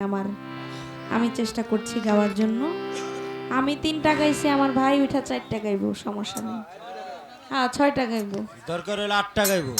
আমার। আমি চেষ্টা করছি গাওয়ার জন্য। আমি তিনটা গাইছি, আমার ভাই উঠা চারটা গাইবো, সমস্যা নেই। হ্যাঁ ছয়টা গাইবো। দরকার হলে আটটা গাইবো।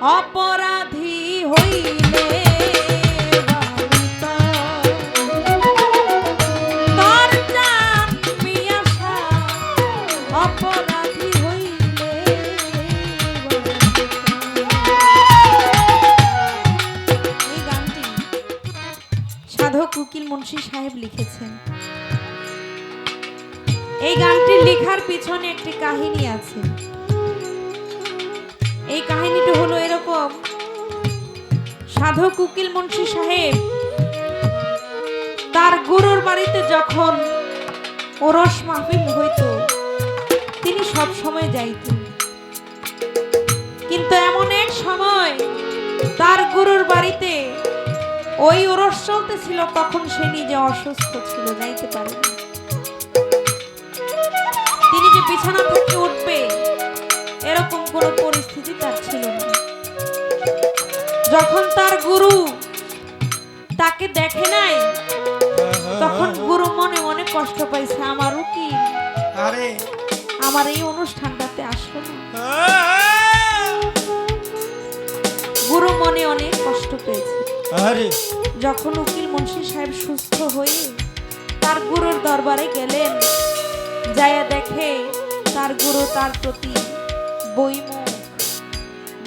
অপরাধী হইলে সাধক উকিল মুন্সি সাহেব লিখেছেন। এই গানটি লেখার পিছনে একটি কাহিনী আছে। এই কাহিনীটি হলো এরকম। সাধক উকিল মুন্সি সাহেব তার গুরুর বাড়িতে যখন ওরস মাহফিল হইতো, তিনি সব সময় যাইতেন। কিন্তু এমন এক সময় তার গুরুর বাড়িতে ওই ওরস চলতেছিল, তখন সে নিজে অসুস্থ ছিল, যাইতে পারেনি তিনি যে বিছানা থেকে উঠবে, এরকম কোনো পরিস্থিতি তার ছিল না। যখন তার গুরু তাকে দেখে নাই তখন গুরু মনে মনে কষ্ট পাইছে আমার উকিল আরে। আমার এই অনুষ্ঠানটাতে আসলো না। গুরু মনে অনেক কষ্ট পেয়েছে। আরে। যখন উকিল মুন্সি সাহেব সুস্থ হয়ে তার গুরুর দরবারে গেলেন যায়া দেখে তার গুরু তার প্রতি বইমুখ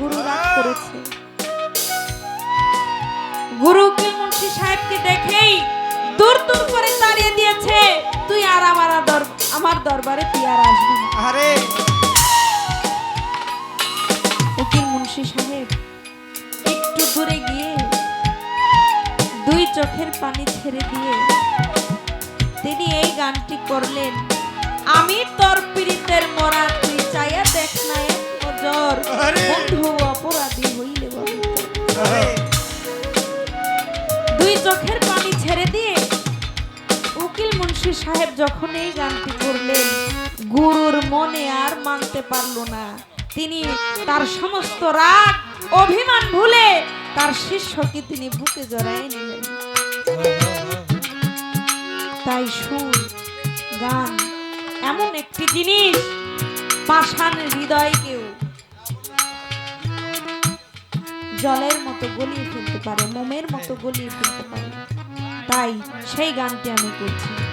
গুরু রাগ করেছে। গুরু উকিল মুন্সি সাহেবকে দেখেই দূর দূর করে তাড়িয়ে দিয়েছে। তুই আর আমার আমার দরবারে তুই আর আসবি আরে। উকিল মুন্সি সাহেব একটু দূরে গিয়ে দুই চোখের পানি ছেড়ে দিয়ে তিনি এই গানটি করলেন আমি তোর পীড়িতের মরা তুই চাইয়া দেখ না বন্ধু অপরাধী হইলে দুই চোখের পানি ছেড়ে দিয়ে উকিল মুন্সি সাহেব যখন এই গানটি করলেন গুরুর মনে আর মানতে পারল না। তিনি তার সমস্ত রাগ অভিমান ভুলে তার শিষ্যকে তিনি বুকে জড়াই নিলেন। তাই সুর গান এমন একটি জিনিস পাষাণ হৃদয়কেও জলের মতো গলিয়ে ফেলতে পারে, মোমের মতো গলিয়ে ফেলতে পারে। তাই সেই গানটি আমি করছি।